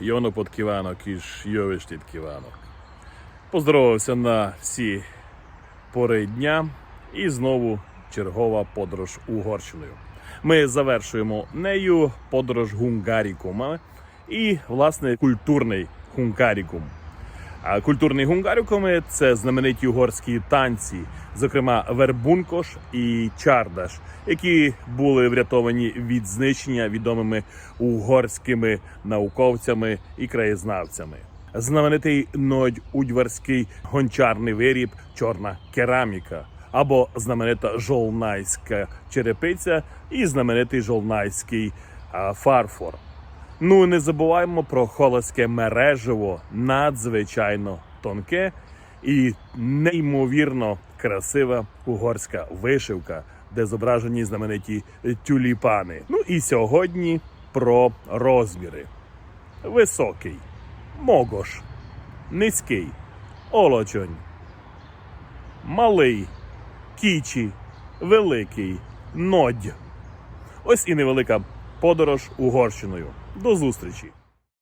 Jó napot kívánok és jó estét kívánok. Поздоровався на всі пори дня і знову чергова подорож Угорщиною. Ми завершуємо нею подорож гунгарікумами і, власне, культурний гунгарікум. Культурний гунгарікуми це знамениті угорські танці, зокрема вербункош і чардаш, які були врятовані від знищення відомими угорськими науковцями і краєзнавцями. Знаменитий нодь-удьварський гончарний виріб чорна кераміка або знаменита жолнайська черепиця і знаменитий жолнайський фарфор. Ну і не забуваємо про холоське мережево, надзвичайно тонке і неймовірно красива угорська вишивка, де зображені знамениті тюліпани. Ну і сьогодні про розміри: високий, могош, низький, олочонь, малий, кічі, великий, нодь. Ось і невелика подорож Угорщиною. До зустрічі!